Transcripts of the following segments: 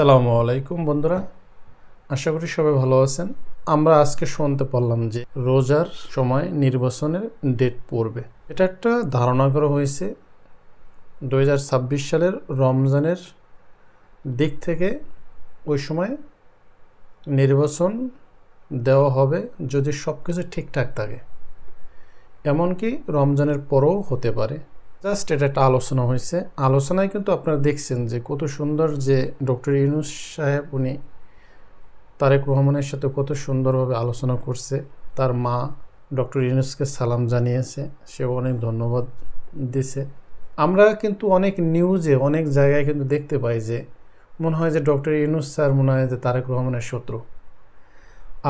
আসসালামু আলাইকুম, বন্ধুরা। আশা করি সবাই ভালো আছেন। আমরা আজকে শুনতে পারলাম যে রোজার সময় নির্বাচনের ডেট পড়বে। এটা একটা ধারণা করা হয়েছে দু হাজার ছাব্বিশ সালের রমজানের দিক থেকে ওই সময় নির্বাচন দেওয়া হবে যদি সব কিছু ঠিকঠাক থাকে। এমনকি রমজানের পরও হতে পারে। জাস্ট এটা একটা আলোচনা হয়েছে। আলোচনায় কিন্তু আপনারা দেখছেন যে কত সুন্দর যে ডক্টর ইউনুস সাহেব, উনি তারেক রহমানের সাথে কত সুন্দরভাবে আলোচনা করছে। তার মা ডক্টর ইউনুসকে সালাম জানিয়েছে, সেও অনেক ধন্যবাদ দিছে। আমরা কিন্তু অনেক নিউজে, অনেক জায়গায় কিন্তু দেখতে পাই যে মনে হয় যে ডক্টর ইউনুস স্যার মনে হয় যে তারেক রহমানের শত্রু।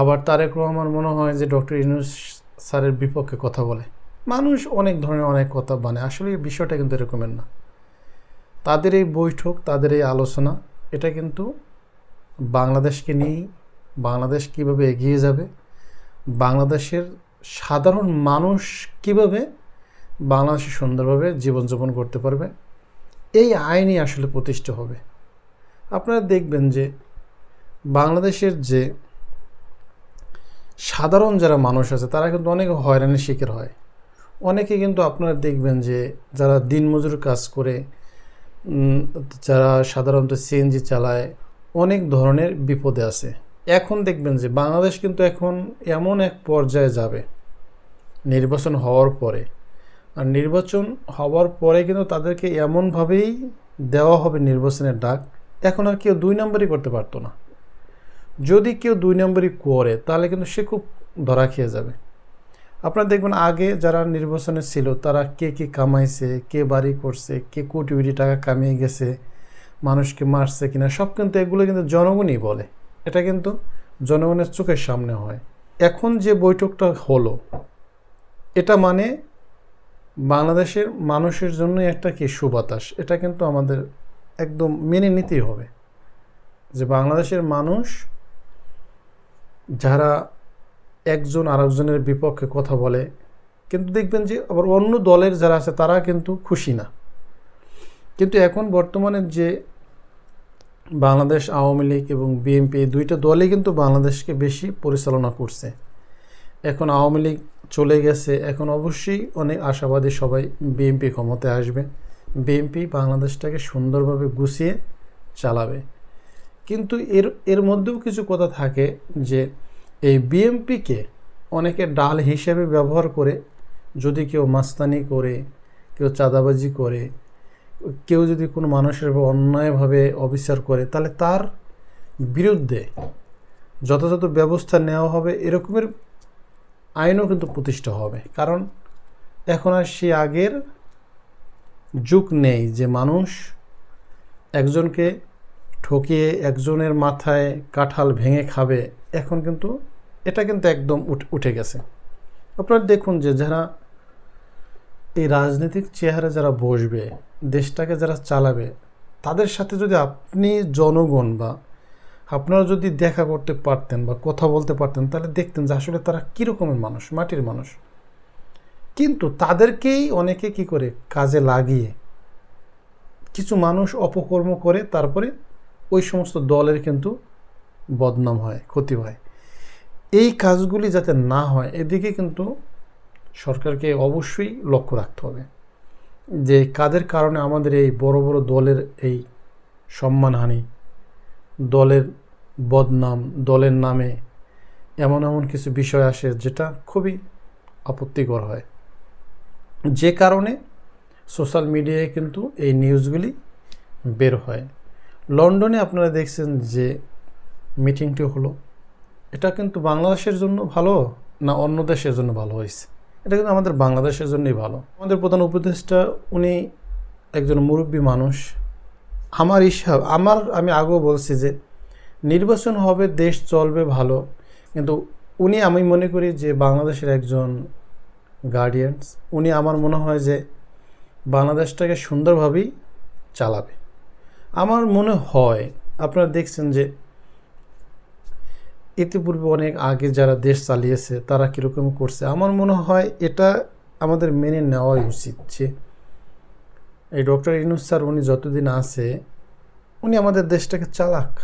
আবার তারেক রহমান মনে হয় যে ডক্টর ইউনুস স্যারের বিপক্ষে কথা বলে। মানুষ অনেক ধরনের অনেক কথা বানে আসলে বিষয়টা কিন্তু এরকমের না। তাদের এই বৈঠক, তাদের এই আলোচনা, এটা কিন্তু বাংলাদেশকে নিয়েই, বাংলাদেশ কীভাবে এগিয়ে যাবে, বাংলাদেশের সাধারণ মানুষ কীভাবে বাংলাদেশে সুন্দরভাবে জীবনযাপন করতে পারবে, এই আইনই আসলে প্রতিষ্ঠা হবে। আপনারা দেখবেন যে বাংলাদেশের যে সাধারণ যারা মানুষ আছে, তারা কিন্তু অনেক হয়রানির শিকার হয়। অনেকে কিন্তু আপনারা দেখবেন যে যারা দিনমজুর কাজ করে যারা সাধারণত সিএনজি চালায়, অনেক ধরনের বিপদে আছে। এখন দেখবেন যে বাংলাদেশ কিন্তু এখন এমন এক পর্যায়ে যাবে, নির্বাচন হওয়ার পরে। আর নির্বাচন হওয়ার পরে কিন্তু তাদেরকে এমনভাবেই দেওয়া হবে নির্বাচনের ডাক, এখন আর কেউ দুই নম্বরই করতে পারতো না। যদি কেউ দুই নম্বরই করে, তাহলে কিন্তু সে খুব ধরা খেয়ে যাবে। আপনারা দেখবেন আগে যারা নির্বাচনে ছিল, তারা কে কি কামাইছে, কে বাড়ি করছে, কে কোটি কোটি টাকা কামিয়ে গেছে, মানুষকে মারছে কিনা, সব কিন্তু এগুলো কিন্তু জনগণই বলে। এটা কিন্তু জনগণের চোখের সামনে হয়। এখন যে বৈঠকটা হলো, এটা মানে বাংলাদেশের মানুষের জন্য একটা কি সুবাতাস, এটা কিন্তু আমাদের একদম মেনে নিতেই হবে। যে বাংলাদেশের মানুষ যারা একজন আরেকজনের বিপক্ষে কথা বলে, কিন্তু দেখবেন যে আবার অন্য দলের যারা আছে তারা কিন্তু খুশি না। কিন্তু এখন বর্তমানে যে বাংলাদেশ আওয়ামী লীগ এবং বিএনপি এই দুইটা দলই কিন্তু বাংলাদেশকে বেশি পরিচালনা করছে। এখন আওয়ামী লীগ চলে গেছে, এখন অবশ্যই অনেক আশাবাদী সবাই বিএনপি ক্ষমতায় আসবে। বিএনপি বাংলাদেশটাকে সুন্দরভাবে গুছিয়ে চালাবে। কিন্তু এর এর মধ্যেও কিছু কথা থাকে যে এই বিএমপিকে অনেকে ডাল হিসেবে ব্যবহার করে যদি কেউ মাস্তানি করে, কেউ চাঁদাবাজি করে, কেউ যদি কোনো মানুষের অন্যায়ভাবে অবিচার করে, তাহলে তার বিরুদ্ধে যথাযথ ব্যবস্থা নেওয়া হবে, এরকমের আইনও কিন্তু প্রতিষ্ঠা হবে। কারণ এখন আর সে আগের যুগ নেই যে মানুষ একজনকে ঠকিয়ে একজনের মাথায় কাঁঠাল ভেঙে খাবে এখন কিন্তু এটা কিন্তু একদম উঠ- গেছে। আপনারা দেখুন যে যারা এই রাজনৈতিক চেহারা যারা বসবে, দেশটাকে যারা চালাবে, তাদের সাথে যদি আপনি জনগণ বা আপনারা যদি দেখা করতে পারতেন বা কথা বলতে পারতেন, তাহলে দেখতেন যে আসলে তারা কীরকমের মানুষ, মাটির মানুষ। কিন্তু তাদেরকেই অনেকে কি করে? কাজে লাগিয়ে কিছু মানুষ অপকর্ম করে, তারপরে ওই সমস্ত দলের কিন্তু বদনাম হয়, ক্ষতি হয়। এই কাজগুলি যাতে না হয়, এদিকে কিন্তু সরকারকে অবশ্যই লক্ষ্য রাখতে হবে যে কাদের কারণে আমাদের এই বড় বড় দলের এই সম্মানহানি, দলের বদনাম, দলের নামে এমন এমন কিছু বিষয় আসে যেটা খুবই আপত্তিকর হয়। যে কারণে সোশ্যাল মিডিয়ায় কিন্তু এই নিউজগুলি বের হয়। লন্ডনে আপনারা দেখছেন যে মিটিংটি হলো, এটা কিন্তু বাংলাদেশের জন্য ভালো না অন্য দেশের জন্য ভালো হয়েছে? এটা কিন্তু আমাদের বাংলাদেশের জন্যই ভালো। আমাদের প্রধান উপদেষ্টা, উনি একজন মুরব্বী মানুষ। আমার হিসাব, আমার, আমি আগেও বলছি যে নির্বাচন হবে, দেশ চলবে ভালো। কিন্তু উনি, আমি মনে করি যে বাংলাদেশের একজন গার্ডিয়ানস উনি আমার মনে হয় যে বাংলাদেশটাকে সুন্দরভাবেই চালাবে। আমার মনে হয়, আপনারা দেখছেন যে ইতিপূর্বে অনেক আগে যারা দেশ চালিয়েছে, তারা কীরকম করছে? আমার মনে হয় এটা আমাদের মেনে নেওয়াই উচিত যে এই ডক্টর ইনুস স্যার, উনি যতদিন আছে, উনি আমাদের দেশটাকে চালাক,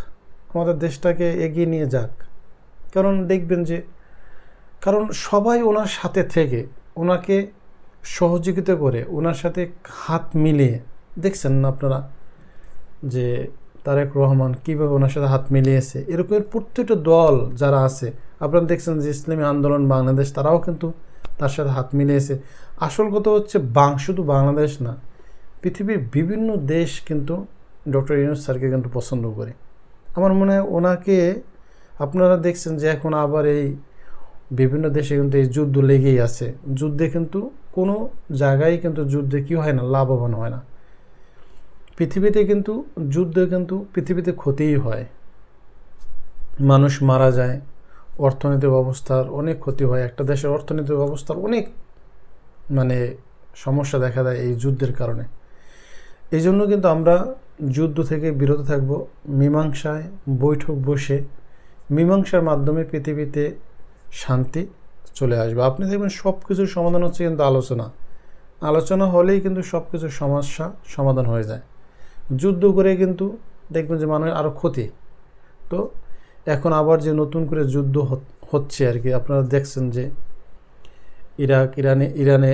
আমাদের দেশটাকে এগিয়ে নিয়ে যাক। কারণ দেখবেন যে, কারণ সবাই ওনার সাথে থেকে, ওনাকে সহযোগিতা করে, ওনার সাথে হাত মিলিয়ে, দেখছেন না আপনারা যে তারেক রহমান কীভাবে ওনার সাথে হাত মিলিয়েছে, এরকমের প্রত্যেকটা দল যারা আছে, আপনারা দেখছেন যে ইসলামী আন্দোলন বাংলাদেশ, তারাও কিন্তু তার সাথে হাত মিলিয়েছে। আসল কথা হচ্ছে বাং শুধু বাংলাদেশ না, পৃথিবীর বিভিন্ন দেশ কিন্তু ডক্টর ইউনুস স্যারকে কিন্তু পছন্দ করে। আমার মনে হয় ওনাকে আপনারা দেখছেন যে এখন আবার এই বিভিন্ন দেশে কিন্তু এই যুদ্ধ লেগেই আছে। যুদ্ধে কিন্তু কোনো জায়গায় কিন্তু যুদ্ধে কী হয় না, লাভবান হয় না। পৃথিবীতে কিন্তু, যুদ্ধে কিন্তু পৃথিবীতে ক্ষতিই হয়। মানুষ মারা যায়, অর্থনৈতিক অবস্থার অনেক ক্ষতি হয়। একটা দেশের অর্থনৈতিক অবস্থার অনেক মানে সমস্যা দেখা দেয় এই যুদ্ধের কারণে। এই জন্য কিন্তু আমরা যুদ্ধ থেকে বিরত থাকব, মীমাংসায় বৈঠক বসে মীমাংসার মাধ্যমে পৃথিবীতে শান্তি চলে আসবে। আপনি দেখবেন সব কিছুর সমাধান হচ্ছে কিন্তু আলোচনা। আলোচনা হলেই কিন্তু সব কিছুর সমস্যা সমাধান হয়ে যায়। যুদ্ধ করে কিন্তু দেখবেন যে মানুষের আরও ক্ষতি। তো এখন আবার যে নতুন করে যুদ্ধ হচ্ছে আর কি, আপনারা দেখছেন যে ইরাক, ইরানে ইরানে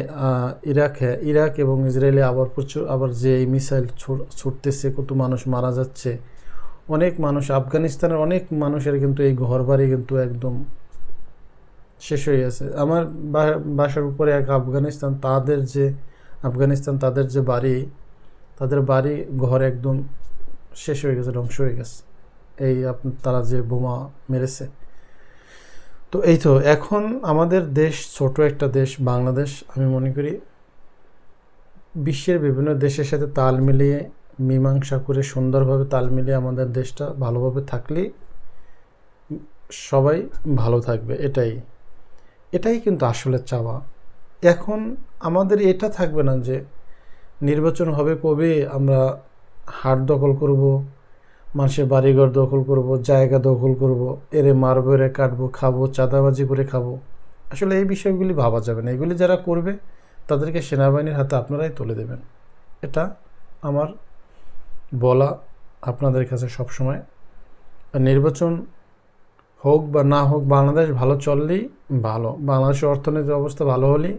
ইরাক হ্যাঁ ইরাক এবং ইসরায়েলে আবার প্রচুর, আবার যে এই মিসাইল ছুটতেছে, কত মানুষ মারা যাচ্ছে। অনেক মানুষ, আফগানিস্তানের অনেক মানুষের কিন্তু এই ঘর বাড়ি কিন্তু একদম শেষ হয়ে গেছে। আমার বাসার উপরে এক আফগানিস্তান, তাদের যে, আফগানিস্তান তাদের যে বাড়ি তাদের বাড়ি, ঘর একদম শেষ হয়ে গেছে, ধ্বংস হয়ে গেছে। এই তারা যে বোমা মেরেছে। তো এই তো, এখন আমাদের দেশ ছোট একটা দেশ, বাংলাদেশ। আমি মনে করি বিশ্বের বিভিন্ন দেশের সাথে তাল মিলিয়ে, মীমাংসা করে, সুন্দরভাবে তাল মিলিয়ে আমাদের দেশটা ভালোভাবে থাকলেই সবাই ভালো থাকবে, এটাই। এটাই কিন্তু আসলে চাওয়া। এখন আমাদের এটা থাকবে না যে নির্বাচন হবে কবে আমরা হাট দখল করব, মানুষের বাড়িঘর দখল করব, জায়গা দখল করব, এরে মারবো, এরে কাটবো, খাব, চাঁদাবাজি করে খাব। আসলে এই বিষয়গুলি ভাবা যাবে না। এগুলি যারা করবে, তাদেরকে সেনাবাহিনীর হাতে আপনারাই তুলে দেবেন। এটা আমার বলা আপনাদের কাছে সবসময়। নির্বাচন হোক বা না হোক, বাংলাদেশ ভালো চললেই ভালো। বাংলাদেশের অর্থনৈতিক অবস্থা ভালো হলেই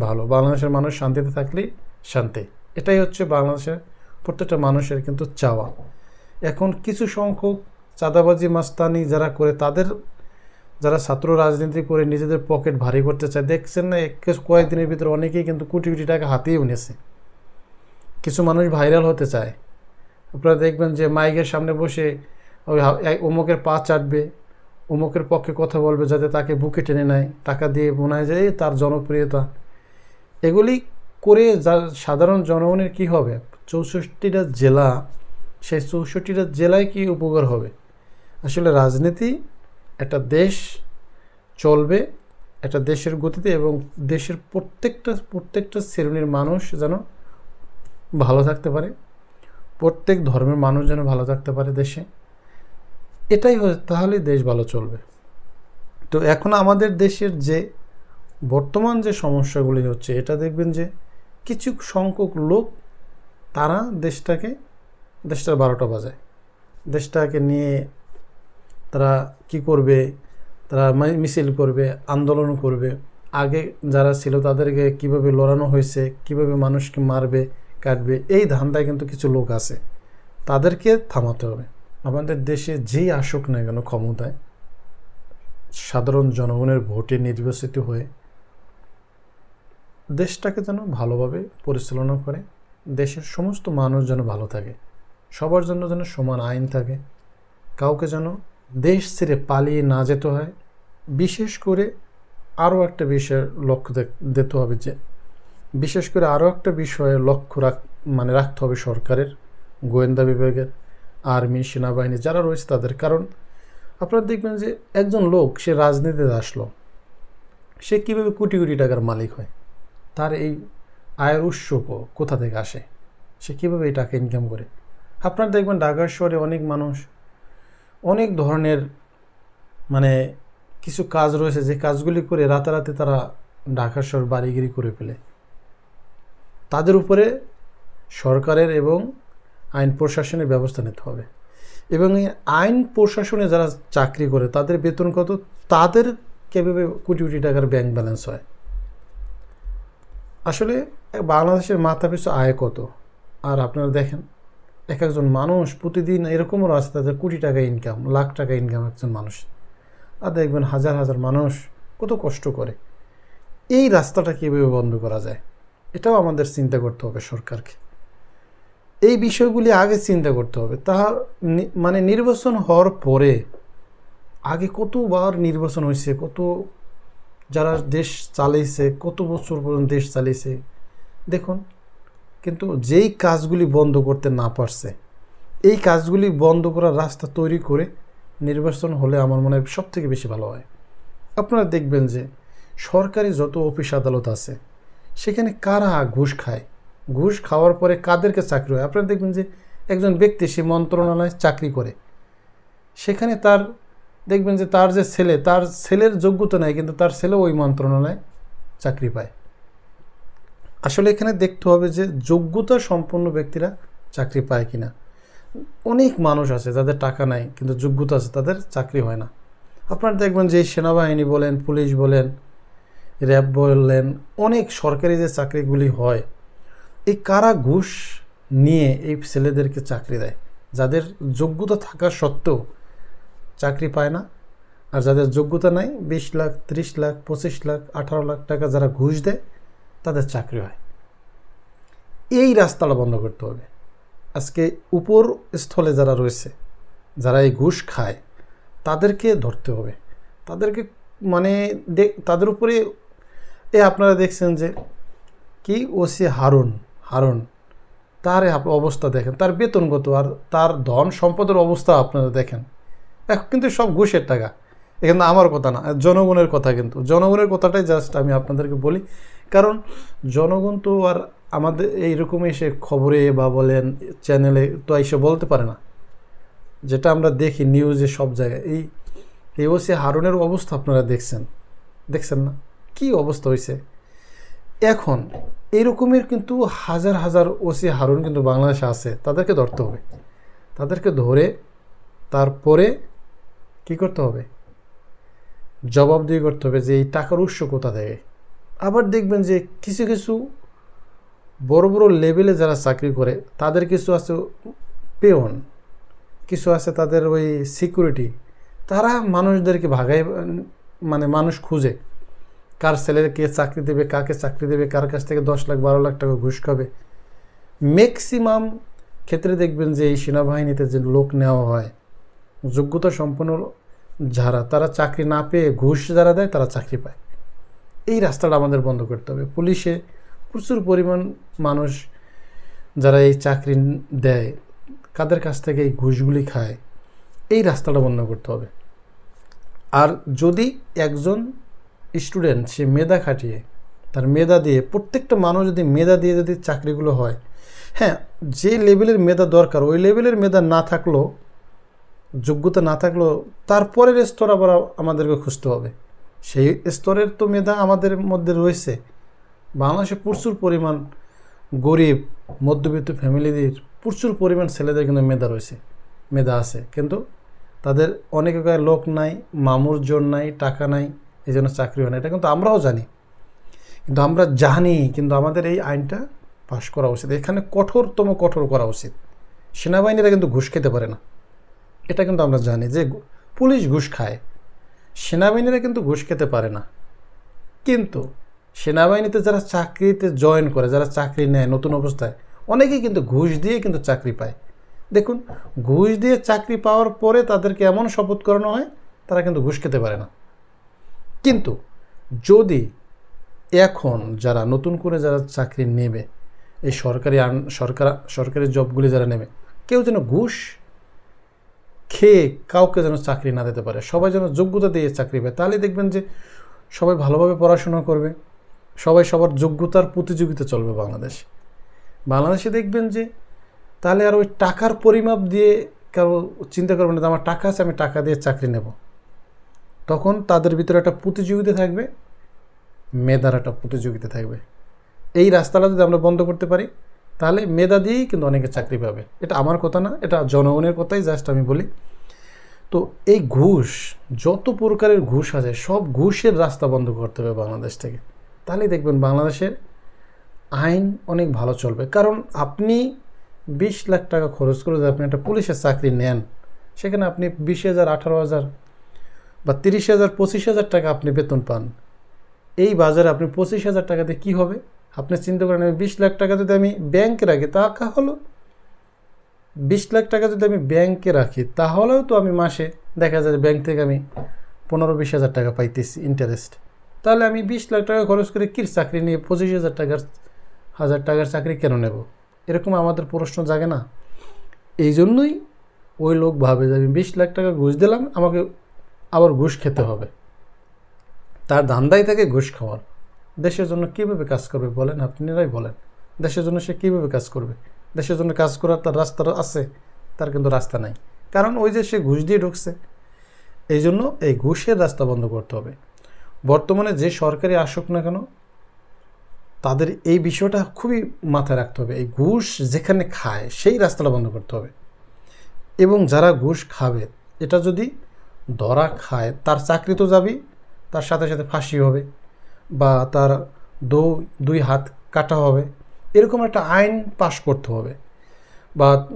ভালো। বাংলাদেশের মানুষ শান্তিতে থাকলেই শান্তি। এটাই হচ্ছে বাংলাদেশের প্রত্যেকটা মানুষের কিন্তু চাওয়া। এখন কিছু সংখ্যক চাঁদাবাজি, মাস্তানি যারা করে, তাদের, যারা ছাত্র রাজনীতি করে নিজেদের পকেট ভারী করতে চায়, দেখছেন না, এক কয়েকদিনের ভিতরে অনেকেই কিন্তু কোটি কোটি টাকা হাতেই উনেছে কিছু মানুষ ভাইরাল হতে চায়। আপনারা দেখবেন যে মাইকের সামনে বসে ওই অমুকের পা চাটবে, অমুকের পক্ষে কথা বলবে যাতে তাকে বুকে টেনে নেয়, টাকা দিয়ে মনে হয় যে তার জনপ্রিয়তা। এগুলি করে সাধারণ জনগণের কি হবে? চৌষট্টিটা জেলা, সেই চৌষট্টিটা জেলায় কি উপকার হবে? আসলে রাজনীতি একটা দেশ চলবে, একটা দেশের গতিতে এবং দেশের প্রত্যেকটা প্রত্যেকটা শ্রেণির মানুষ যেন ভালো থাকতে পারে, প্রত্যেক ধর্মের মানুষ যেন ভালো থাকতে পারে দেশে। এটাই তাহলে দেশ ভালো চলবে। তো এখন আমাদের দেশের যে বর্তমান যে সমস্যাগুলি হচ্ছে, এটা দেখবেন যে কিছু সংখ্যক লোক, তারা দেশটাকে, দেশটার বারোটা বাজায়। দেশটাকে নিয়ে তারা কি করবে? তারা মিছিল করবে, আন্দোলন করবে। আগে যারা ছিল তাদেরকে কীভাবে লড়ানো হয়েছে, কীভাবে মানুষকে মারবে, কাটবে, এই ধান্দায় কিন্তু কিছু লোক আছে। তাদেরকে থামাতে হবে। আমাদের দেশে যেই আসুক না কেন ক্ষমতায়, সাধারণ জনগণের ভোটে নির্বাচিত হয়ে দেশটাকে যেন ভালোভাবে পরিচালনা করে, দেশের সমস্ত মানুষ যেন ভালো থাকে, সবার জন্য যেন সমান আইন থাকে, কাউকে যেন দেশ ছেড়ে পালিয়ে না যেতে হয়, বিশেষ করে আরও একটা বিষয়ের লক্ষ্য দিতে হবে যে, বিশেষ করে আরও একটা বিষয়ে লক্ষ্য রাখ মানে রাখতে হবে সরকারের, গোয়েন্দা বিভাগের, আর্মি, সেনাবাহিনী যারা রয়েছে তাদের। কারণ আপনারা দেখবেন যে একজন লোক সে রাজনীতিতে আসলো, সে কীভাবে কোটি কোটি টাকার মালিক হয় তার এই আয়ের উৎস কোথা থেকে আসে? সে কীভাবে এই টাকা ইনকাম করে? আপনারা দেখবেন ঢাকা শহরে অনেক মানুষ অনেক ধরনের মানে কিছু কাজ রয়েছে, যে কাজগুলি করে রাতারাতি তারা ঢাকা শহর বাড়িগিরি করে ফেলে। তাদের উপরে সরকারের এবং আইন প্রশাসনের ব্যবস্থা নিতে হবে। এবং এই আইন প্রশাসনে যারা চাকরি করে, তাদের বেতন কত? তাদের কীভাবে কোটি কোটি টাকার ব্যাংক ব্যালেন্স হয়? আসলে বাংলাদেশের মাথা পিছু আয় কত? আর আপনারা দেখেন, এক একজন মানুষ প্রতিদিন এরকমও আছে তাদের কোটি টাকা ইনকাম লাখ টাকা ইনকাম একজন মানুষ। আর দেখবেন হাজার হাজার মানুষ কত কষ্ট করে। এই রাস্তাটা কীভাবে বন্ধ করা যায়? এটাও আমাদের চিন্তা করতে হবে সরকারকে। এই বিষয়গুলি আগে চিন্তা করতে হবে। তাহার মানে নির্বাচন হওয়ার পরে আগে কতবার নির্বাচন হয়েছে, কত যারা দেশ চালিয়েছে কত বছর পর্যন্ত দেশ চালিয়েছে দেখুন, কিন্তু যেই কাজগুলি বন্ধ করতে না পারছে, এই কাজগুলি বন্ধ করার রাস্তা তৈরি করে নির্বাচন হলে আমার মনে হয় সব থেকে বেশি ভালো হয়। আপনারা দেখবেন যে সরকারি যত অফিস আদালত আছে, সেখানে কারা ঘুষ খায়? ঘুষ খাওয়ার পরে কাদেরকে চাকরি হয়? আপনারা দেখবেন যে একজন ব্যক্তি সে মন্ত্রণালয়ে চাকরি করে। সেখানে তার দেখবেন যে তার যে ছেলে, তার ছেলের যোগ্যতা নেই, কিন্তু তার ছেলে ওই মন্ত্রণালয়ে চাকরি পায়। আসলে এখানে দেখতে হবে যে যোগ্যতা সম্পন্ন ব্যক্তিরা চাকরি পায় কি না অনেক মানুষ আছে যাদের টাকা নাই, কিন্তু যোগ্যতা আছে, তাদের চাকরি হয় না। আপনারা দেখবেন যে সেনাবাহিনী বলেন, পুলিশ বলেন, র্যাব বললেন অনেক সরকারি যে চাকরিগুলি হয়, এই কারা ঘুষ নিয়ে এই ছেলেদেরকে চাকরি দেয়? যাদের যোগ্যতা থাকা সত্ত্বেও চাকরি পায় না। আর যাদের যোগ্যতা নাই, বিশ লাখ, ত্রিশ লাখ, পঁচিশ লাখ, আঠারো লাখ টাকা যারা ঘুষ দেয়, তাদের চাকরি হয়। এই রাস্তাটা বন্ধ করতে হবে। আজকে উপর স্থলে যারা রয়েছে, যারা এই ঘুষ খায়, তাদেরকে ধরতে হবে। তাদেরকে মানে তাদের উপরে এ আপনারা দেখছেন যে কি ওসি হারুন হারুন, তার অবস্থা দেখেন। তার বেতন কত আর তার ধন সম্পদের অবস্থা আপনারা দেখেন। এখন কিন্তু সব ঘুষের টাকা। এখানে আমার কথা না জনগণের কথা কিন্তু। জনগণের কথাটাই জাস্ট আমি আপনাদেরকে বলি। কারণ জনগণ তো আর আমাদের এইরকম এসে খবরে বা বলেন চ্যানেলে তো এসে বলতে পারে না। যেটা আমরা দেখি নিউজে সব জায়গায়। এই এই ওসি হারুনের অবস্থা আপনারা দেখছেন। দেখছেন না? কি অবস্থা হয়েছে এখন এরকমের কিন্তু হাজার হাজার ওসি হারুন কিন্তু বাংলাদেশে আছে। তাদেরকে ধরতে হবে। তাদেরকে ধরে তারপরে কি করতে হবে? জবাবদিহি করতে হবে যে এই টাকার উৎস কোথা থেকে? আবার দেখবেন যে কিছু কিছু বড় বড় লেভেলে যারা চাকরি করে, তাদের কিছু আছে পেয়ন কিছু আছে তাদের ওই সিকিউরিটি তারা মানুষদেরকে ভাগায় মানে মানুষ খুঁজে। কার ছেলেকে চাকরি দেবে, কাকে চাকরি দেবে, কার কাছ থেকে দশ লাখ, বারো লাখ টাকা ঘুষ খাবে। ম্যাক্সিমাম ক্ষেত্রে দেখবেন যে এই সেনাবাহিনীতে যে লোক নেওয়া হয়, যোগ্যতা সম্পন্ন যারা, তারা চাকরি না পেয়ে ঘুষ যারা দেয়, তারা চাকরি পায়। এই রাস্তাটা আমাদের বন্ধ করতে হবে। পুলিশে প্রচুর পরিমাণ মানুষ যারা এই চাকরি দেয়, কাদের কাছ থেকে এই ঘুষগুলি খায়, এই রাস্তাটা বন্ধ করতে হবে। আর যদি একজন স্টুডেন্ট, সে মেধা খাটিয়ে, তার মেধা দিয়ে, প্রত্যেকটা মানুষ যদি মেধা দিয়ে যদি চাকরিগুলো হয় হ্যাঁ যে লেভেলের মেধা দরকার, ওই লেভেলের মেধা না থাকলেও যোগ্যতা না থাকলেও তারপরের স্তর আবার আমাদেরকে খুঁজতে হবে। সেই স্তরের তো মেধা আমাদের মধ্যে রয়েছে। বাংলাদেশে প্রচুর পরিমাণ গরিব, মধ্যবিত্ত ফ্যামিলিদের প্রচুর পরিমাণ ছেলেদের কিন্তু মেধা রয়েছে, মেধা আছে। কিন্তু তাদের অনেক লোক নাই, মামুর জোর নাই, টাকা নাই, এই জন্য চাকরি হয় না। এটা কিন্তু আমরাও জানি। কিন্তু আমরা জানি, কিন্তু আমাদের এই আইনটা পাশ করা উচিত। এখানে কঠোরতম কঠোর করা উচিত। সেনাবাহিনীরা কিন্তু ঘুষ খেতে পারে না। এটা কিন্তু আমরা জানি যে পুলিশ ঘুষ খায়। সেনাবাহিনীরা কিন্তু ঘুষ খেতে পারে না। কিন্তু সেনাবাহিনীতে যারা চাকরিতে জয়েন করে, যারা চাকরি নেয় নতুন অবস্থায়, অনেকেই কিন্তু ঘুষ দিয়ে কিন্তু চাকরি পায়। দেখুন, ঘুষ দিয়ে চাকরি পাওয়ার পরে তাদেরকে এমন শপথ করানো হয়, তারা কিন্তু ঘুষ খেতে পারে না। কিন্তু যদি এখন যারা নতুন করে যারা চাকরি নেবে, এই সরকারি সরকার সরকারি জবগুলি যারা নেবে, কেউ যেন ঘুষ খেয়ে কাউকে যেন চাকরি না দিতে পারে, সবাই যেন যোগ্যতা দিয়ে চাকরি পায়, তাহলে দেখবেন যে সবাই ভালোভাবে পড়াশোনা করবে, সবাই সবার যোগ্যতার প্রতিযোগিতা চলবে বাংলাদেশ। বাংলাদেশে দেখবেন যে তাহলে আর ওই টাকার পরিমাপ দিয়ে কারও চিন্তা করবেন না আমার টাকা আছে, আমি টাকা দিয়ে চাকরি নেব। তখন তাদের ভিতরে একটা প্রতিযোগিতা থাকবে, মেধার একটা প্রতিযোগিতা থাকবে। এই রাস্তাটা যদি আমরা বন্ধ করতে পারি তাহলে মেধা দিয়েই কিন্তু অনেকে চাকরি পাবে। এটা আমার কথা না, এটা জনগণের কথাই জাস্ট আমি বলি। তো এই ঘুষ, যত প্রকারের ঘুষ আছে, সব ঘুষের রাস্তা বন্ধ করতে হবে বাংলাদেশ থেকে। তাহলেই দেখবেন বাংলাদেশের আইন অনেক ভালো চলবে। কারণ আপনি বিশ লাখ টাকা খরচ করে যদি আপনি একটা পুলিশের চাকরি নেন, সেখানে আপনি বিশ হাজার, আঠারো হাজার বা তিরিশ হাজার, পঁচিশ হাজার টাকা আপনি বেতন পান। এই বাজারে আপনি পঁচিশ হাজার টাকাতে কী হবে? আপনি চিন্তা করেন, আমি বিশ লাখ টাকা যদি আমি ব্যাংকে রাখি তা হলো? বিশ লাখ টাকা যদি আমি ব্যাংকে রাখি, তাহলেও তো আমি মাসে দেখা যায় ব্যাংক থেকে আমি পনেরো বিশ হাজার টাকা পাইতেছি ইন্টারেস্ট তাহলে আমি বিশ লাখ টাকা খরচ করে কির চাকরি নিয়ে পঁচিশ হাজার টাকার হাজার টাকার চাকরি কেন নেব? এরকম আমাদের প্রশ্ন জাগে না। এই জন্যই ওই লোক ভাবে যে আমি বিশ লাখ টাকা ঘুষ দিলাম, আমাকে আবার ঘুষ খেতে হবে। তার ধান্দাই থাকে ঘুষ খাওয়ার। দেশের জন্য কীভাবে কাজ করবে বলেন? আপনারাই বলেন। দেশের জন্য সে কীভাবে কাজ করবে? দেশের জন্য কাজ করার তার রাস্তা আছে, তার কিন্তু রাস্তা নাই। কারণ ওই যে সে ঘুষ দিয়ে ঢুকছে, এই জন্য এই ঘুষের রাস্তা বন্ধ করতে হবে। বর্তমানে যে সরকারি আসুক না কেন, তাদের এই বিষয়টা খুবই মাথায় রাখতে হবে। এই ঘুষ যেখানে খায়, সেই রাস্তাটা বন্ধ করতে হবে। এবং যারা ঘুষ খাবে, এটা যদি ধরা খায়, তার চাকরি তো যাবেই, তার সাথে সাথে ফাঁসি হবে। বা তার দু, দুই হাত কাটা হবে, এরকম একটা আইন পাশ করতে হবে। বা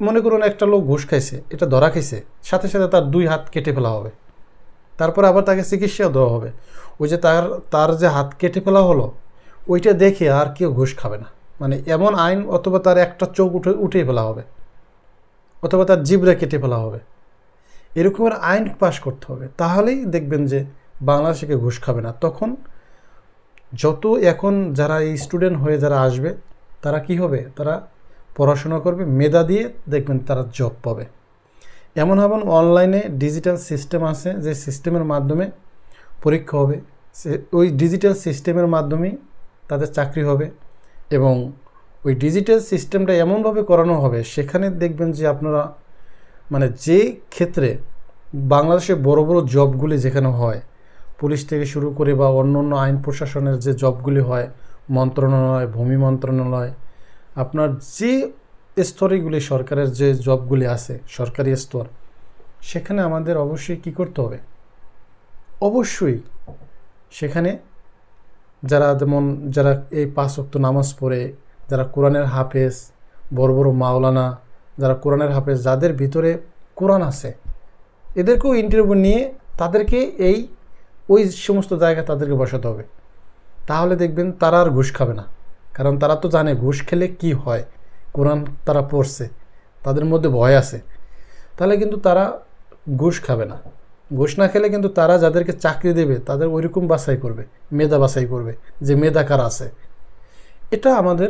মনে করুন একটা লোক ঘুষ খাইছে, এটা ধরা খাইছে, সাথে সাথে তার দুই হাত কেটে ফেলা হবে। তারপর আবার তাকে চিকিৎসাও দেওয়া হবে। ওই যে তার তার যে হাত কেটে ফেলা হলো, ওইটা দেখে আর কেউ ঘুষ খাবে না। মানে এমন আইন অথবা তার একটা চোখ উঠে উঠিয়ে ফেলা হবে, অথবা তার জিবরা কেটে ফেলা হবে। এরকমের আইন পাশ করতে হবে। তাহলেই দেখবেন যে বাংলাদেশে ঘুষ খাবে না। তখন যত এখন যারা এই স্টুডেন্ট হয়ে যারা আসবে, তারা কি হবে? তারা পড়াশোনা করবে, মেধা দিয়ে দেখবেন তারা জব পাবে। এমন এমন অনলাইনে ডিজিটাল সিস্টেম আছে, যে সিস্টেমের মাধ্যমে পরীক্ষা হবে। ওই ডিজিটাল সিস্টেমের মাধ্যমেই তাদের চাকরি হবে এবং ওই ডিজিটাল সিস্টেমটা এমনভাবে করানো হবে, সেখানে দেখবেন যে আপনারা মানে যে ক্ষেত্রে বাংলাদেশে বড় বড় জবগুলি যেখানে হয় পুলিশ থেকে শুরু করে বা অন্য অন্য আইন প্রশাসনের যে জবগুলি হয়, মন্ত্রণালয়, ভূমি মন্ত্রণালয়, আপনার যে স্তরেগুলি সরকারের যে জবগুলি আছে, সরকারি স্তর, সেখানে আমাদের অবশ্যই কি করতে হবে? অবশ্যই সেখানে যারা যেমন যারা এই পাঁচ ওয়াক্ত নামাজ পড়ে, যারা কোরআনের হাফেজ, বড় বড় মাওলানা, যারা কোরআনের হাফেজ, যাদের ভিতরে কোরআন আছে, এদেরকেও ইন্টারভিউ নিয়ে তাদেরকে এই ওই সমস্ত জায়গায় তাদেরকে বসাতে হবে। তাহলে দেখবেন তারা আর ঘুষ খাবে না। কারণ তারা তো জানে ঘুষ খেলে কি হয়। কোরআন তারা পড়ছে। তাদের মধ্যে ভয় আছে। তাহলে কিন্তু তারা ঘুষ খাবে না। ঘুষ না খেলে কিন্তু তারা যাদেরকে চাকরি দেবে, তাদের ওইরকম বাছাই করবে। মেধা বাছাই করবে যে মেধা কার আছে। এটা আমাদের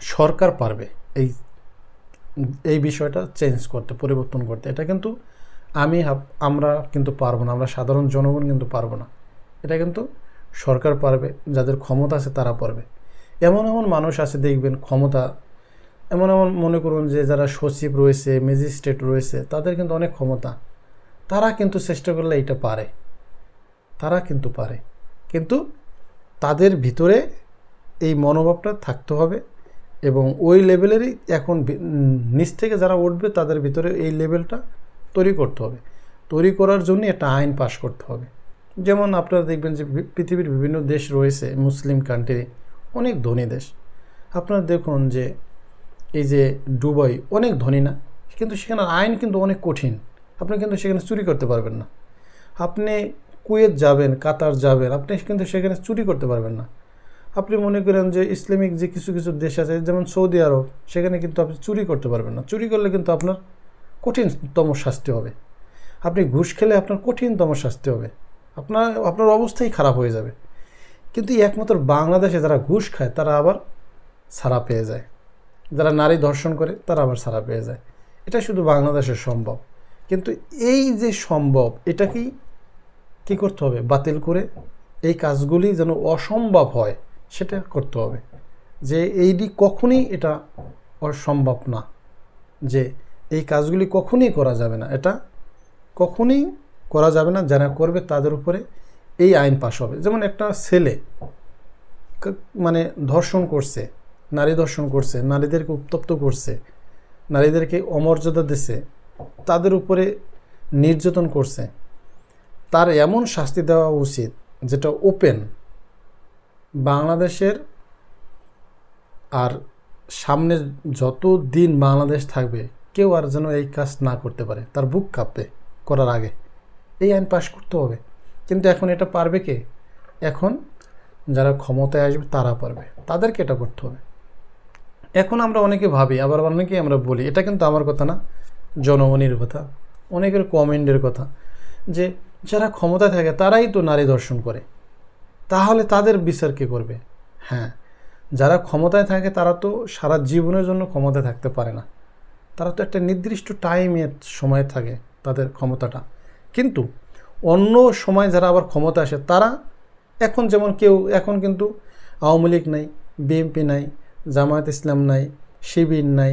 সরকার পারবে। এই এই বিষয়টা চেঞ্জ করতে, পরিবর্তন করতে। এটা কিন্তু আমি আমরা কিন্তু পারব না, আমরা সাধারণ জনগণ কিন্তু পারব না। এটা কিন্তু সরকার পারবে, যাদের ক্ষমতা আছে তারা পারবে। এমন এমন মানুষ আছে, দেখবেন ক্ষমতা, এমন এমন মনে করুন যে যারা সচিব রয়েছে, ম্যাজিস্ট্রেট রয়েছে, তাদের কিন্তু অনেক ক্ষমতা। তারা কিন্তু চেষ্টা করলে এটা পারে। তারা কিন্তু পারে। কিন্তু তাদের ভিতরে এই মনোভাবটা থাকতে হবে এবং ওই লেভেলেরই এখন নিচ থেকে যারা উঠবে, তাদের ভিতরে এই লেভেলটা তৈরি করতে হবে। তৈরি করার জন্য একটা আইন পাশ করতে হবে। যেমন আপনারা দেখবেন যে পৃথিবীর বিভিন্ন দেশ রয়েছে, মুসলিম কান্ট্রি অনেক ধনী দেশ। আপনারা দেখুন যে এই যে দুবাই অনেক ধনী না, কিন্তু সেখানে আইন কিন্তু অনেক কঠিন। আপনি কিন্তু সেখানে চুরি করতে পারবেন না। আপনি কুয়েত যাবেন, কাতার যাবেন, আপনি কিন্তু সেখানে চুরি করতে পারবেন না। আপনি মনে করেন যে ইসলামিক যে কিছু কিছু দেশ আছে, যেমন সৌদি আরব, সেখানে কিন্তু আপনি চুরি করতে পারবেন না। চুরি করলে কিন্তু আপনার কঠিনতম শাস্তি হবে। আপনি ঘুষ খেলে আপনার কঠিনতম শাস্তি হবে। আপনার আপনার অবস্থাই খারাপ হয়ে যাবে। কিন্তু একমাত্র বাংলাদেশে যারা ঘুষ খায়, তারা আবার ছাড়া পেয়ে যায়। যারা নারী ধর্ষণ করে, তারা আবার ছাড়া পেয়ে যায়। এটা শুধু বাংলাদেশে সম্ভব। কিন্তু এই যে সম্ভব, এটাকেই কী করতে হবে? বাতিল করে এই কাজগুলি যেন অসম্ভব হয়, সেটা করতে হবে। যে এইটি কখনই এটা অসম্ভব না। যে এই কাজগুলি কখনই করা যাবে না। এটা কখনই করা যাবে না, যারা করবে তাদের উপরে এই আইন পাশ হবে। যেমন একটা ছেলে মানে ধর্ষণ করছে, নারী ধর্ষণ করছে, নারীদেরকে উত্তপ্ত করছে, নারীদেরকে অমর্যাদা দিছে, তাদের উপরে নির্যাতন করছে, তার এমন শাস্তি দেওয়া উচিত যেটা ওপেন বাংলাদেশের আর সামনে যত দিন বাংলাদেশ থাকবে কেউ আর যেন এই কাজ না করতে পারে। তার বুক কাঁপবে করার আগে। এই আইন পাশ করতে হবে। কিন্তু এখন এটা পারবে কে? এখন যারা ক্ষমতায় আসবে, তারা পারবে। তাদেরকে এটা করতে হবে। এখন আমরা অনেকে ভাবি, আবার অনেকেই আমরা বলি, এটা কিন্তু আমার কথা না, জনগণের কথা। অনেকের কমেন্টের কথা যে, যারা ক্ষমতায় থাকে, তারাই তো নারী দর্শন করে। তাহলে তাদের বিচার কে করবে? হ্যাঁ যারা ক্ষমতায় থাকে, তারা তো সারা জীবনের জন্য ক্ষমতায় থাকতে পারে না। তারা তো একটা নির্দিষ্ট টাইমে সময় থাকে তাদের ক্ষমতাটা। কিন্তু অন্য সময় যারা আবার ক্ষমতা আসে, তারা এখন যেমন কেউ, এখন কিন্তু আওয়ামী লীগ নাই বিএনপি নাই, জামায়াত ইসলাম নাই, শিবির নাই,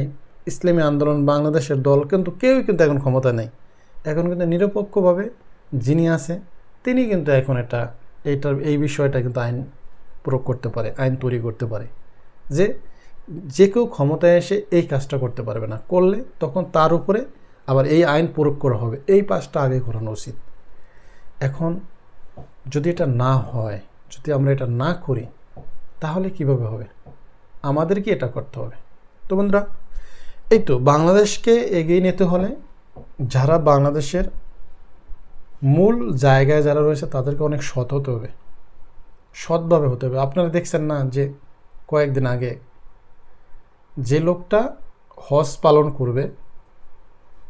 ইসলামী আন্দোলন, বাংলাদেশের দল কিন্তু কেউই কিন্তু এখন ক্ষমতা নেই। এখন কিন্তু নিরপেক্ষভাবে যিনি আছে, তিনি কিন্তু এখন এটা, এইটার, এই বিষয়টা কিন্তু আইন প্রয়োগ করতে পারে, আইন তৈরি করতে পারে। যে যে কেউ ক্ষমতায় এসে এই কাজটা করতে পারবে না। করলে তখন তার উপরে আবার এই আইন প্রয়োগ করা হবে। এই পাশটা আগে করানো উচিত। এখন যদি এটা না হয়, যদি আমরা এটা না করি, তাহলে কীভাবে হবে? আমাদেরকে এটা করতে হবে। তো বন্ধুরা, এই তো বাংলাদেশকে এগিয়ে নিতে হলে যারা বাংলাদেশের মূল জায়গায় যারা রয়েছে, তাদেরকে অনেক সৎ হতে হবে। সৎভাবে হতে হবে। আপনারা দেখছেন না যে কয়েকদিন আগে যে লোকটা হজ পালন করবে,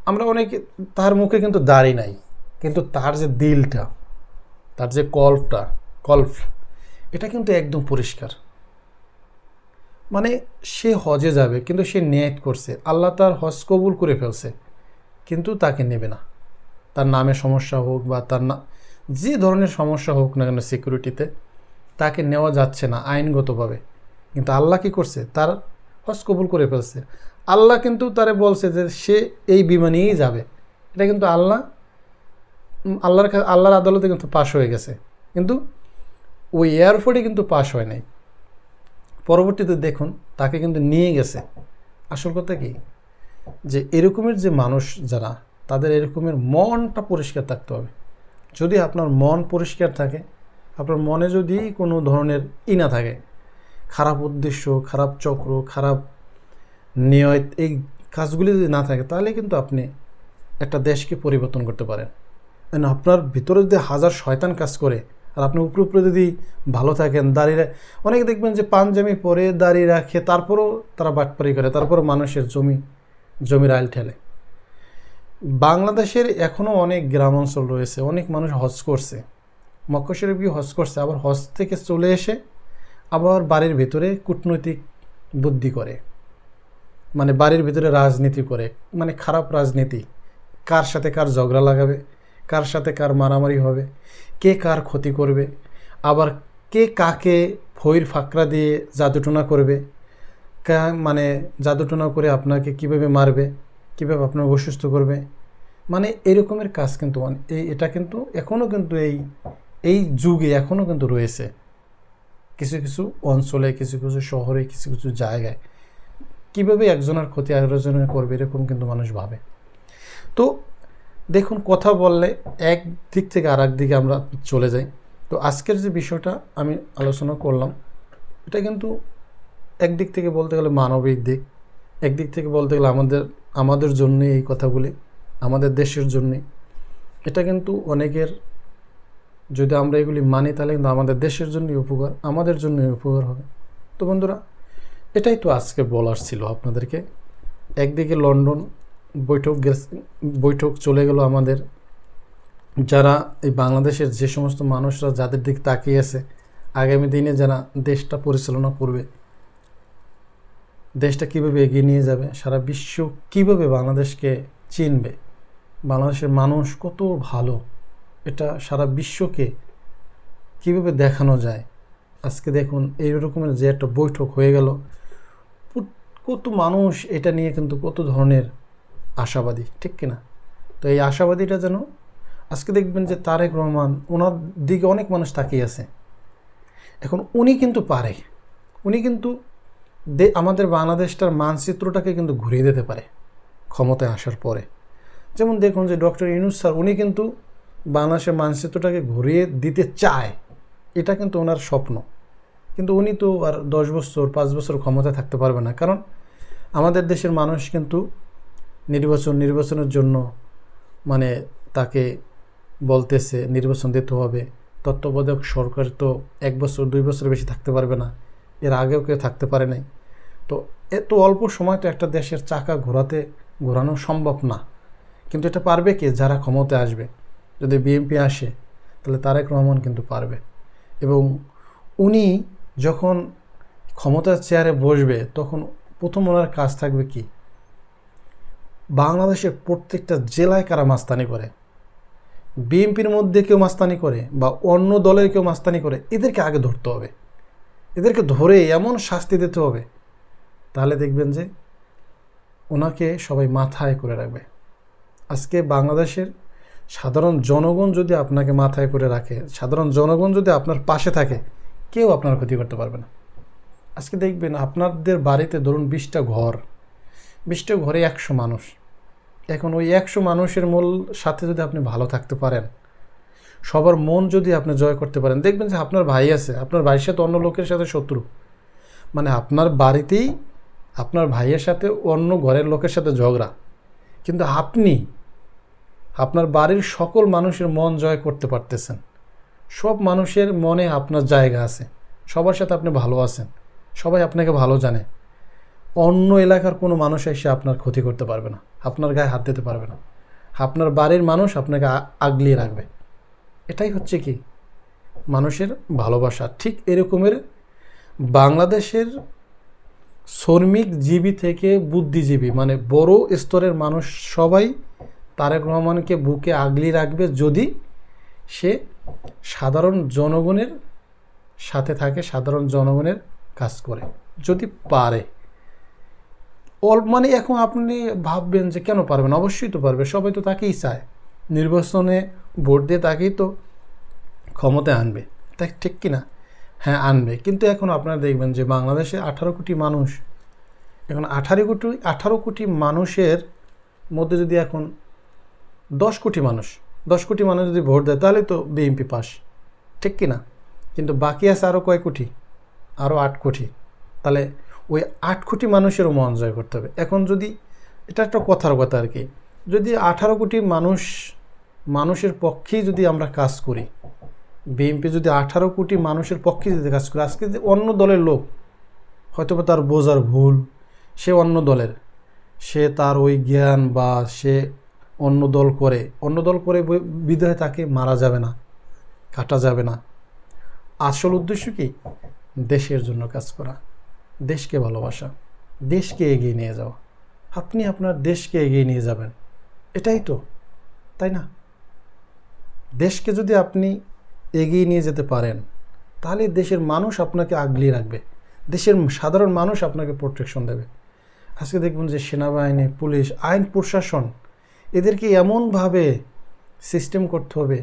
আমরা অনেকে, তার মুখে কিন্তু দাড়ি নাই, কিন্তু তার যে দিলটা, তার যে কল্পটা, কল্প, এটা কিন্তু একদম পরিষ্কার। মানে সে হজে যাবে, কিন্তু সে নিয়ত করছে, আল্লাহ তার হজ কবুল করে ফেলছে, কিন্তু তাকে নেবে না। তার নামে সমস্যা হোক বা তার না, যে ধরনের সমস্যা হোক না কেন সিকিউরিটিতে তাকে নেওয়া যাচ্ছে না আইনগতভাবে। কিন্তু আল্লাহ কি করছে? তার হজ কবুল করে ফেলছে। আল্লাহ কিন্তু তারে বলছে যে সে এই বিমানেই যাবে। এটা কিন্তু আল্লাহ আল্লাহর আল্লাহর আদালতে কিন্তু পাশ হয়ে গেছে। কিন্তু ওই এয়ারপোর্টে কিন্তু পাশ হয় নাই। পরবর্তীতে দেখুন, তাকে কিন্তু নিয়ে গেছে। আসল কথা কি? যে এরকমের যে মানুষ যারা, তাদের এরকমের মনটা পরিষ্কার থাকতে হবে। যদি আপনার মন পরিষ্কার থাকে, আপনার মনে যদি কোনো ধরনের ই না থাকে খারাপ উদ্দেশ্য, খারাপ চক্র, খারাপ নিয়ত, এই কাজগুলি যদি না থাকে, তাহলে কিন্তু আপনি একটা দেশকে পরিবর্তন করতে পারেন। আপনার ভিতরে যদি হাজার শয়তান কাজ করে, আর আপনি উপরে উপরে যদি ভালো থাকেন, দাঁড়িয়ে অনেকে দেখবেন যে পাঞ্জামি পরে দাঁড়িয়ে রাখে, তারপরও তারা বাটপারি করে, তারপরও মানুষের জমি, জমির আইল ঠেলে। বাংলাদেশের এখনও অনেক গ্রাম অঞ্চল রয়েছে, অনেক মানুষ হজ করছে। মক্কা শরীফ গিয়ে হজ করছে, আবার হজ থেকে চলে এসে আবার বাড়ির ভিতরে কূটনৈতিক বুদ্ধি করে। মানে বাড়ির ভিতরে রাজনীতি করে। মানে খারাপ রাজনীতি। কার সাথে কার ঝগড়া লাগাবে? কার সাথে কার মারামারি হবে? কে কার ক্ষতি করবে? আবার কে কাকে ফইর ফাকরা দিয়ে জাদুটোনা করবে? কা মানে জাদুটোনা করে আপনাকে কীভাবে মারবে? কীভাবে আপনার অসুস্থ করবে? মানে এরকমের কাজ কিন্তু এই এটা কিন্তু এখনও কিন্তু এই এই যুগে এখনও কিন্তু রয়েছে। কিছু কিছু অঞ্চলে, কিছু কিছু শহরে, কিছু কিছু জায়গায় কীভাবে একজনের ক্ষতি আরেকজনের করবে, এরকম কিন্তু মানুষ ভাবে। তো দেখুন, কথা বললে এক দিক থেকে আর দিকে আমরা চলে যাই। তো আজকের যে বিষয়টা আমি আলোচনা করলাম, এটা কিন্তু একদিক থেকে বলতে গেলে মানবিক দিক একদিক থেকে বলতে গেলে আমাদের আমাদের জন্যে এই কথাগুলি, আমাদের দেশের জন্যে এটা কিন্তু অনেকের যদি আমরা এগুলি মানি, তাহলে কিন্তু আমাদের দেশের জন্যই উপকার, আমাদের জন্যই উপকার হবে। তো বন্ধুরা, এটাই তো আজকে বলার ছিল আপনাদেরকে। একদিকে লন্ডন বৈঠক বৈঠক চলে গেল আমাদের। যারা এই বাংলাদেশের যে সমস্ত মানুষরা যাদের দিক তাকিয়ে আছে, আগামী দিনে যারা দেশটা পরিচালনা করবে, দেশটা কীভাবে এগিয়ে নিয়ে যাবে, সারা বিশ্ব কীভাবে বাংলাদেশকে চিনবে, বাংলাদেশের মানুষ কত ভালো এটা সারা বিশ্বকে কীভাবে দেখানো যায়? আজকে দেখুন এই রকমের যে একটা বৈঠক হয়ে গেল। কত মানুষ এটা নিয়ে কিন্তু কত ধরনের আশাবাদী, ঠিক কিনা? তো এই আশাবাদীটা যেন আজকে দেখবেন যে তারেক রহমান ওনার দিকে অনেক মানুষ তাকিয়ে আছে। এখন উনি কিন্তু পারে। উনি কিন্তু আমাদের বাংলাদেশটার মানচিত্রটাকে কিন্তু ঘুরিয়ে দিতে পারে ক্ষমতায় আসার পরে। যেমন দেখুন যে ডক্টর ইউনুস স্যার, উনি কিন্তু বাংলাদেশের মানচিত্রটাকে ঘুরিয়ে দিতে চায়, এটা কিন্তু ওনার স্বপ্ন। কিন্তু উনি তো আর দশ বছর, পাঁচ বছর ক্ষমতায় থাকতে পারবে না। কারণ আমাদের দেশের মানুষ কিন্তু নির্বাচন, নির্বাচনের জন্য মানে তাকে বলতেছে, নির্বাচন দিতে হবে। তত্ত্বাবধায়ক সরকার তো এক বছর, দুই বছর বেশি থাকতে পারবে না। এর আগেও কেউ থাকতে পারে নাই। তো এত অল্প সময় তো একটা দেশের চাকা ঘোরাতে, ঘোরানো সম্ভব না। কিন্তু এটা পারবে কে? যারা ক্ষমতায় আসবে। যদি বিএনপি আসে, তাহলে তারেক রহমান কিন্তু পারবে। এবং উনি যখন ক্ষমতার চেয়ারে বসবে, তখন প্রথম ওনার কাজ থাকবে কি? বাংলাদেশের প্রত্যেকটা জেলায় কারা মাস্তানি করে? বিএনপির মধ্যে কেউ মাস্তানি করে বা অন্য দলের কেউ মাস্তানি করে, এদেরকে আগে ধরতে হবে। এদেরকে ধরে এমন শাস্তি দিতে হবে। তাহলে দেখবেন যে ওনাকে সবাই মাথায় করে রাখবে। আজকে বাংলাদেশের সাধারণ জনগণ যদি আপনাকে মাথায় করে রাখে, সাধারণ জনগণ যদি আপনার পাশে থাকে, কেউ আপনার ক্ষতি করতে পারবে না। আজকে দেখবেন আপনাদের বাড়িতে ধরুন বিশটা ঘর, বিশটা ঘরে একশো মানুষ। এখন ওই একশো মানুষের মূল সাথে যদি আপনি ভালো থাকতে পারেন, সবার মন যদি আপনি জয় করতে পারেন, দেখবেন যে আপনার ভাই আছে, আপনার ভাইয়ের সাথে অন্য লোকের সাথে শত্রু। মানে আপনার বাড়িতেই আপনার ভাইয়ের সাথে অন্য ঘরের লোকের সাথে ঝগড়া। কিন্তু আপনি আপনার বাড়ির সকল মানুষের মন জয় করতে পারতেছেন। সব মানুষের মনে আপনার জায়গা আছে। সবার সাথে আপনি ভালো আছেন। সবাই আপনাকে ভালো জানে। অন্য এলাকার কোনো মানুষ এসে আপনার ক্ষতি করতে পারবে না। আপনার গায়ে হাত দিতে পারবে না। আপনার বাড়ির মানুষ আপনাকে আগলিয়ে রাখবে। এটাই হচ্ছে কি? মানুষের ভালোবাসা। ঠিক এরকমের বাংলাদেশের শ্রমিকজীবী থেকে বুদ্ধিজীবী মানে বড় স্তরের মানুষ সবাই তারেক রহমানকে বুকে আগলি রাখবে যদি সে সাধারণ জনগণের সাথে থাকে, সাধারণ জনগণের কাজ করে, যদি পারে। অল মানে এখন আপনি ভাববেন যে কেন পারবেন অবশ্যই তো পারবে, সবাই তো তাকেই চায়। নির্বাচনে ভোট দিয়ে তাকেই তো ক্ষমতায় আনবে। তাই ঠিক কি না? হ্যাঁ আনবে। কিন্তু এখন আপনারা দেখবেন যে বাংলাদেশে আঠারো কোটি মানুষ, এখন আঠারো কোটি আঠারো কোটি মানুষের মধ্যে যদি এখন দশ কোটি মানুষ, দশ কোটি মানুষ যদি ভোট দেয়, তাহলে তো বিএনপি পাস ঠিক কি না? কিন্তু বাকি আছে আরও কয় কোটি? আরও আট কোটি। তাহলে ওই আট কোটি মানুষেরও মন জয় করতে হবে। এখন যদি, এটা একটা কথার কথা আর কি, যদি আঠারো কোটি মানুষ, মানুষের পক্ষেই যদি আমরা কাজ করি, বিএনপি যদি আঠারো কোটি মানুষের পক্ষে যদি কাজ করে, আজকে যে অন্য দলের লোক হয়তো বা তার বোঝার ভুল, সে অন্য দলের। সে তার ওই জ্ঞান বা সে অন্য দল করে, অন্য দল করে বিধায় তাকে মারা যাবে না, কাটা যাবে না। আসল উদ্দেশ্য কি? দেশের জন্য কাজ করা, দেশকে ভালোবাসা, দেশকে এগিয়ে নিয়ে যাওয়া। আপনি আপনার দেশকে এগিয়ে নিয়ে যাবেন, এটাই তো, তাই না? দেশকে যদি আপনি এগিয়ে নিয়ে যেতে পারেন, তাহলে দেশের মানুষ আপনাকে আগলিয়ে রাখবে, দেশের সাধারণ মানুষ আপনাকে প্রোটেকশন দেবে। আজকে দেখবেন যে সেনাবাহিনী, পুলিশ, আইন প্রশাসন এদেরকে এমনভাবে সিস্টেম করতে হবে,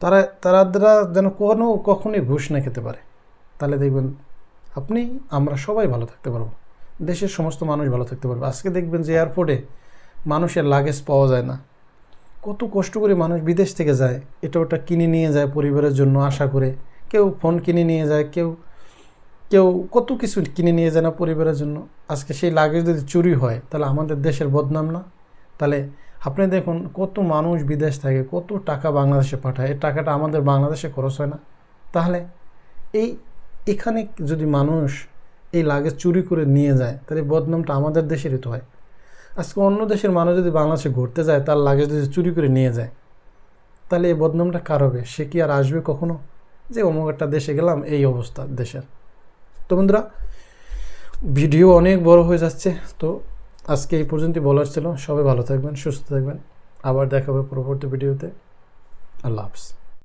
তারা তারা দ্বারা যেন কোনো কখনোই ঘুষ না খেতে পারে। তাহলে দেখবেন আপনি, আমরা সবাই ভালো থাকতে পারব। দেশের সমস্ত মানুষ ভালো থাকতে পারবে। আজকে দেখবেন যে এয়ারপোর্টে মানুষের লাগেজ পাওয়া যায় না। কত কষ্ট করে মানুষ বিদেশ থেকে যায়, এটা ওটা কিনে নিয়ে যায় পরিবারের জন্য আশা করে। কেউ ফোন কিনে নিয়ে যায়, কেউ কেউ কত কিছু কিনে নিয়ে যায় না পরিবারের জন্য। আজকে সেই লাগেজ যদি চুরি হয়, তাহলে আমাদের দেশের বদনাম না? তাহলে আপনি দেখুন কত মানুষ বিদেশ থাকে কত টাকা বাংলাদেশে পাঠায়। এই টাকাটা আমাদের বাংলাদেশে খরচ হয় না। তাহলে এই এখানে যদি মানুষ এই লাগেজ চুরি করে নিয়ে যায়, তাহলে বদনামটা আমাদের দেশেরই তো হয়। আজকে অন্য দেশের মানুষ যদি বাংলাদেশে ঘুরতে যায়, তার লাগেজ যদি চুরি করে নিয়ে যায়, তাহলে এই বদনামটা কার হবে? সে কি আর আসবে কখনো? যে অমুক একটা দেশে গেলাম, এই অবস্থা দেশের। তো বন্ধুরা, ভিডিও অনেক বড় হয়ে যাচ্ছে। তো আজকে এই পর্যন্তই বলার ছিল। সবাই ভালো থাকবেন, সুস্থ থাকবেন। আবার দেখা হবে পরবর্তী ভিডিওতে। আল্লাহ হাফিজ।